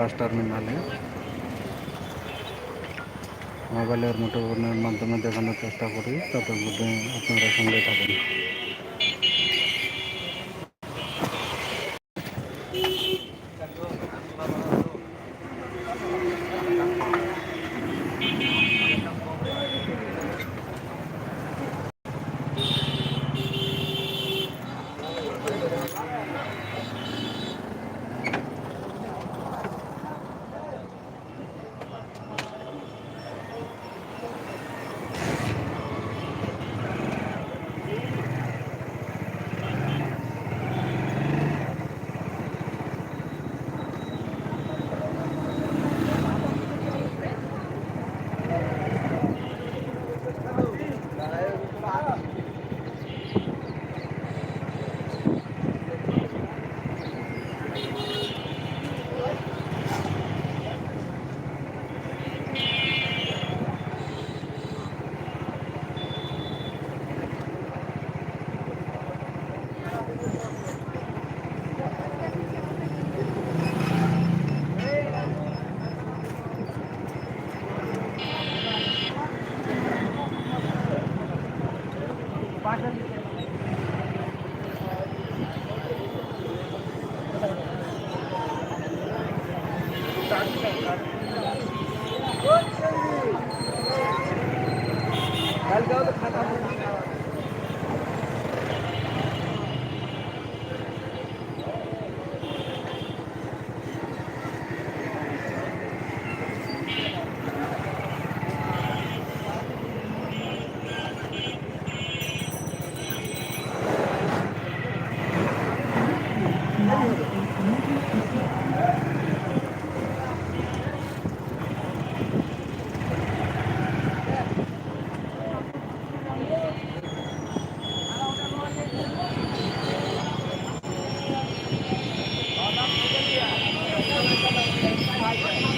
বাস টার্মিনালে। মোবাইলের মুঠোফোনের মাধ্যমে দেখানোর চেষ্টা করি ততক্ষণে আপনারা সঙ্গে থাকুন। আমাদের vibrant.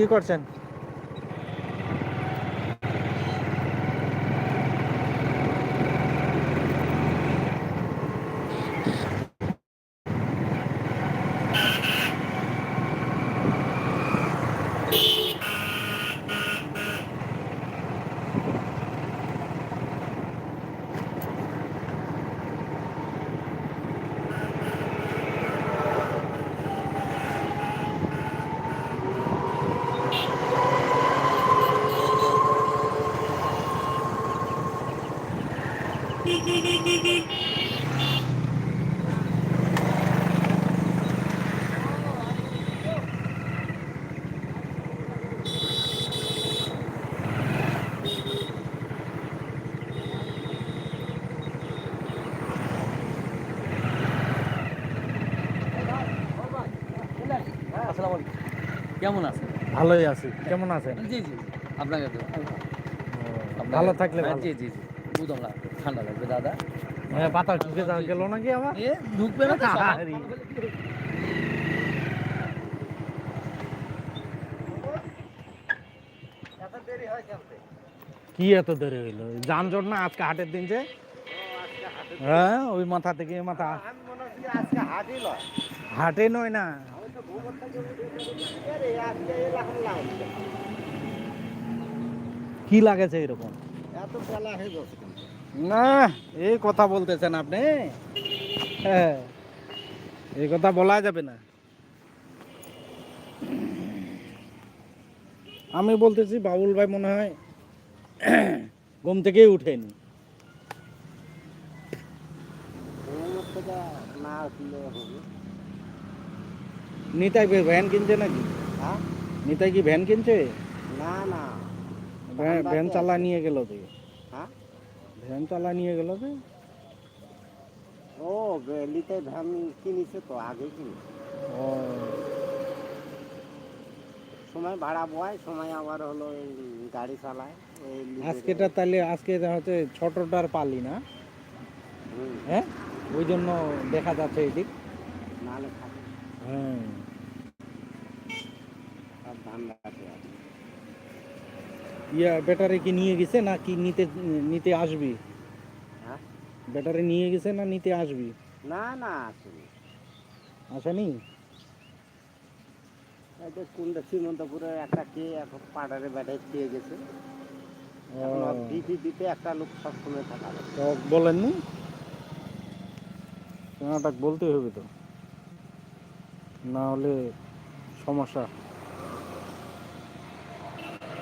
কি করছেন? কেমন আছেন? ভালোই আছি। কেমন আছেন? জি জি আপনাকে ভালো থাকলে ভালো। জি জি জি। ঠান্ডা লাগবে দাদা। হ্যাঁ, পাতা ঢুকে যাওয়া গেল নাকি আমার ঢুকবে না। কি এত দেরি হইল? যানজট না আজকে হাটের দিন যে? হ্যাঁ ওই মাথা থেকে মাথা। হাটে নয় না। কি লাগেছে এরকম? না এই কথা বলতেছেন আপনি? হ্যাঁ এই কথা বলা যাবে না। আমি বলতেছি বাবুল ভাই মনে হয় ঘুম থেকেই উঠেনি। নিতাই ভ্যান কিনছে নাকি? নিতাই কি ভ্যান কিনছে? না না। ভ্যান- ভ্যান চালা নিয়ে গেল তো হ্যাঁ? ভ্যান চালা নিয়ে গেল তো ও বেলিতে ধান কিনেছে তো আগে কিনেছে ও। সময় ভাড়া বয় সময় আবার হলো গাড়ি চালায় আজকেটা তাহলে আজকে হচ্ছে ছোটটার পালি না? হ্যাঁ? ওই জন্য দেখা যাচ্ছে এদিক। নাহলে হ্যাঁ। আর ধান। ইয়া ব্যাটারি কি নিয়ে গেছে না কি নিতে নিতে আসবি? হ্যাঁ? ব্যাটারি নিয়ে গেছে না নিতে আসবি? না না আসেনি। আসেনি? কুন্ডা শ্রীমন্তপুরের একটা কে এখন পাড়ারে বেড়ে খেয়ে গেছে। দিতে দিতে একটা লোক সবসময় থাকা বলেননি নাটক বলতে হবে তো। না হলে সমস্যা।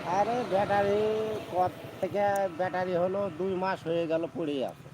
আরে ব্যাটারি কত থেকে ব্যাটারি হলো? দুই মাস হয়ে গেল পড়ে আছে।